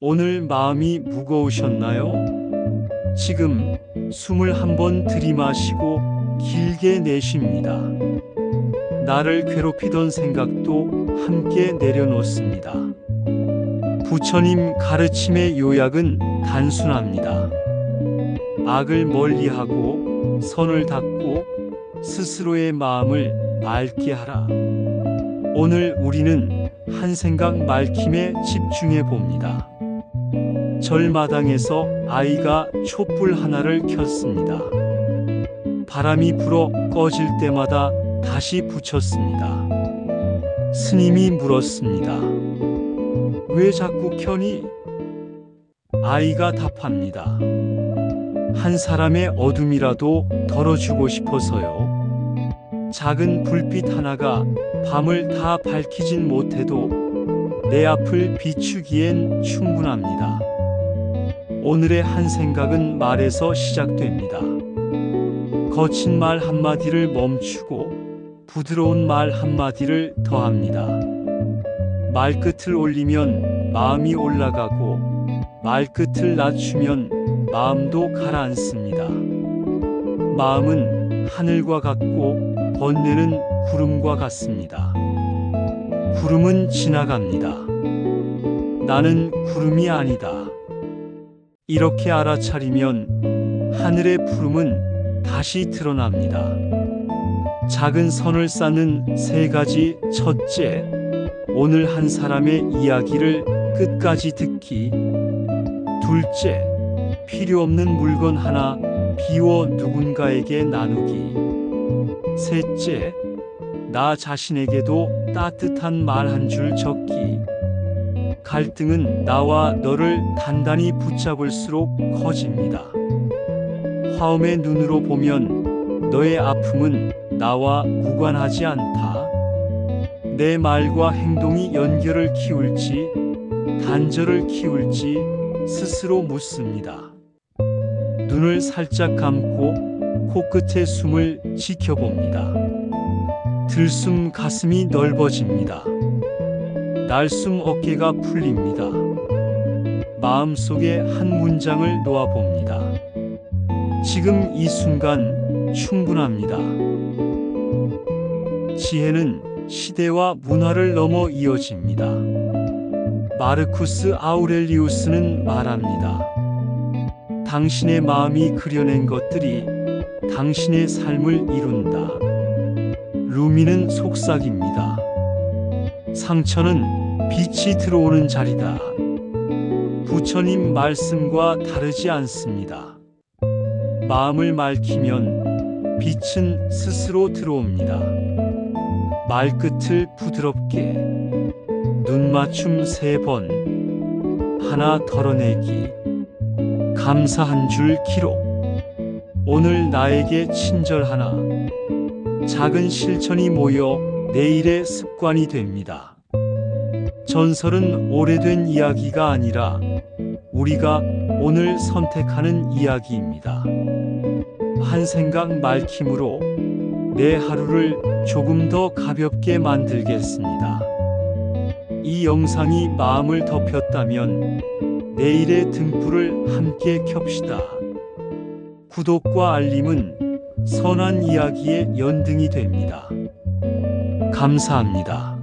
오늘 마음이 무거우셨나요? 지금 숨을 한번 들이마시고 길게 내쉽니다. 나를 괴롭히던 생각도 함께 내려놓습니다. 부처님 가르침의 요약은 단순합니다. 악을 멀리하고 선을 닦고 스스로의 마음을 맑게 하라. 오늘 우리는 한 생각 맑힘에 집중해 봅니다. 절마당에서 아이가 촛불 하나를 켰습니다. 바람이 불어 꺼질 때마다 다시 붙였습니다. 스님이 물었습니다. 왜 자꾸 켜니? 아이가 답합니다. 한 사람의 어둠이라도 덜어주고 싶어서요. 작은 불빛 하나가 밤을 다 밝히진 못해도 내 앞을 비추기엔 충분합니다. 오늘의 한 생각은 말에서 시작됩니다. 거친 말 한마디를 멈추고 부드러운 말 한마디를 더합니다. 말끝을 올리면 마음이 올라가고 말끝을 낮추면 마음도 가라앉습니다. 마음은 하늘과 같고 번뇌는 구름과 같습니다. 구름은 지나갑니다. 나는 구름이 아니다. 이렇게 알아차리면 하늘의 푸름은 다시 드러납니다. 작은 선을 쌓는 세 가지 첫째, 오늘 한 사람의 이야기를 끝까지 듣기. 둘째, 필요 없는 물건 하나 비워 누군가에게 나누기. 셋째, 나 자신에게도 따뜻한 말 한 줄 적기. 갈등은 나와 너를 단단히 붙잡을수록 커집니다. 화음의 눈으로 보면 너의 아픔은 나와 무관하지 않다. 내 말과 행동이 연결을 키울지 단절을 키울지 스스로 묻습니다. 눈을 살짝 감고 코끝의 숨을 지켜봅니다. 들숨 가슴이 넓어집니다. 날숨 어깨가 풀립니다. 마음속에 한 문장을 놓아봅니다. 지금 이 순간 충분합니다. 지혜는 시대와 문화를 넘어 이어집니다. 마르쿠스 아우렐리우스는 말합니다. 당신의 마음이 그려낸 것들이 당신의 삶을 이룬다. 루미는 속삭입니다. 상처는 빛이 들어오는 자리다. 부처님 말씀과 다르지 않습니다. 마음을 맑히면 빛은 스스로 들어옵니다. 말끝을 부드럽게 눈 맞춤 세 번 하나 덜어내기 감사 한 줄 기록 오늘 나에게 친절 하나 작은 실천이 모여 내일의 습관이 됩니다. 전설은 오래된 이야기가 아니라 우리가 오늘 선택하는 이야기입니다. 한 생각 맑힘으로 내 하루를 조금 더 가볍게 만들겠습니다. 이 영상이 마음을 덮였다면 내일의 등불을 함께 켭시다. 구독과 알림은 선한 이야기의 연등이 됩니다. 감사합니다.